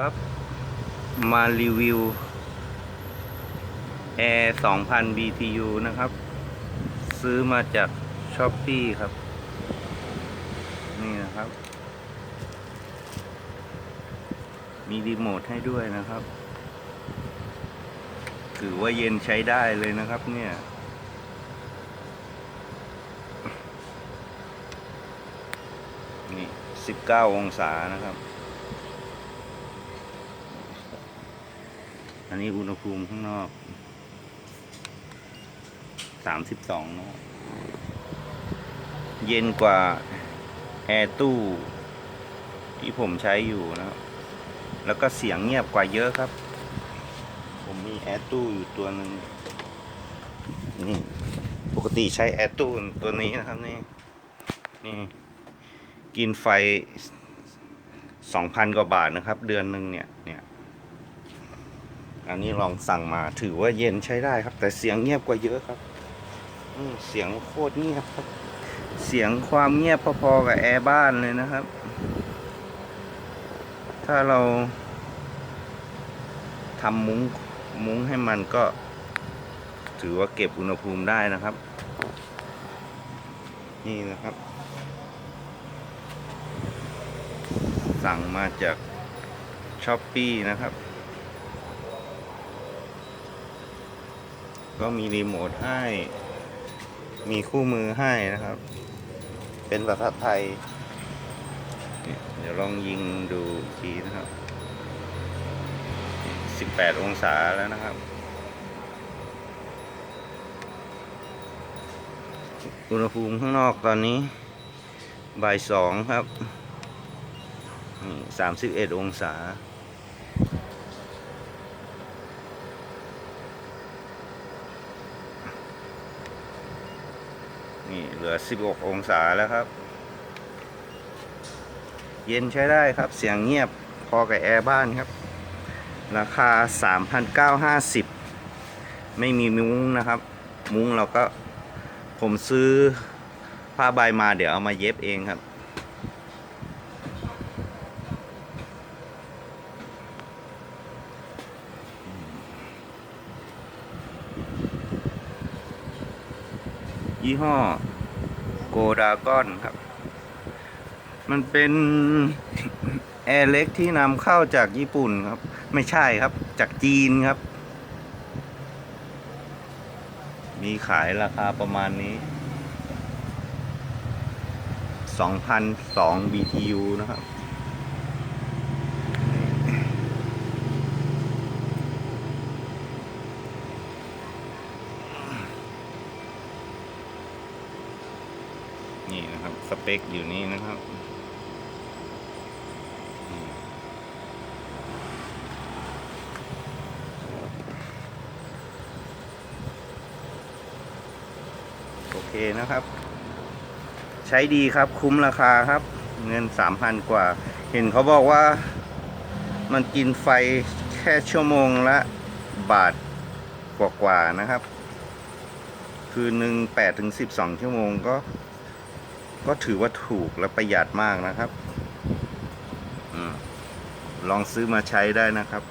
ครับ มารีวิว Air 2000 BTU นะครับ ซื้อมาจากช้อปปี้ครับ นี่นะครับ มีรีโมทให้ด้วยนะครับ ถือว่าเย็นใช้ได้เลยนะครับเนี่ยนี่ 19 องศานะครับ อันนี้อุณหภูมิข้างนอกสามสิบสองเนาะเย็นกว่าแอร์ตู้ที่ผมใช้อยู่นะครับแล้วก็เสียงเงียบกว่าเยอะครับ ผมมีแอร์ตู้อยู่ตัวหนึ่งนี่ปกติใช้แอร์ตู้ตัวนี้นะครับนี่นี่กินไฟสองพันกว่าบาทนะครับ เดือนหนึ่งเนี่ยเนี่ย อันนี้ลองสั่งมาถือว่าเย็นใช้ได้ครับ แต่เสียงเงียบกว่าเยอะครับอืเสียงโคตรเงียบครับ เสียงความเงียบพอๆกับแอร์บ้านเลยนะครับ ถ้าเราทำมุ้งมุ้งให้มันก็ ถือว่าเก็บอุณหภูมิได้นะครับ นี่นะครับ สั่งมาจากช้อปปี้นะครับ ก็มีรีโมทให้ มีคู่มือให้นะครับ เป็นภาษาไทย เดี๋ยวลองยิงดูทีนะครับ 18 องศาแล้วนะครับ อุณหภูมิข้างนอกตอนนี้บ่ายสองครับ 31 องศา นี่เห ลือ 16 องศาแล้วครับ เย็นใช้ได้ครับ เสียงเงียบพอกับแอร์บ้านครับ ราคา 3,950 ไม่มีมุ้งนะครับ มุ้งเราก็ผมซื้อผ้าใบมาเดี๋ยวเอามาเย็บเองครับยี่ห้อ โกดากอนครับ มันเป็นแอร์เล็กที่นำเข้าจากญี่ปุ่นครับ ไม่ใช่ครับ จากจีนครับ มีขายราคาประมาณนี้2,002 BTU นะครับ นี่นะครับ สเปคอยู่นี่นะครับโอเคนะครับ ใช้ดีครับคุ้มราคาครับ เงินสามพันกว่า เห็นเขาบอกว่ามันกินไฟแค่ชั่วโมงละบาทกว่าๆนะครับ คือหนึ่งแปดถึงสิบสองชั่วโมงก็ ก็ถือว่าถูกและประหยัดมากนะครับอลองซื้อมาใช้ได้นะครับ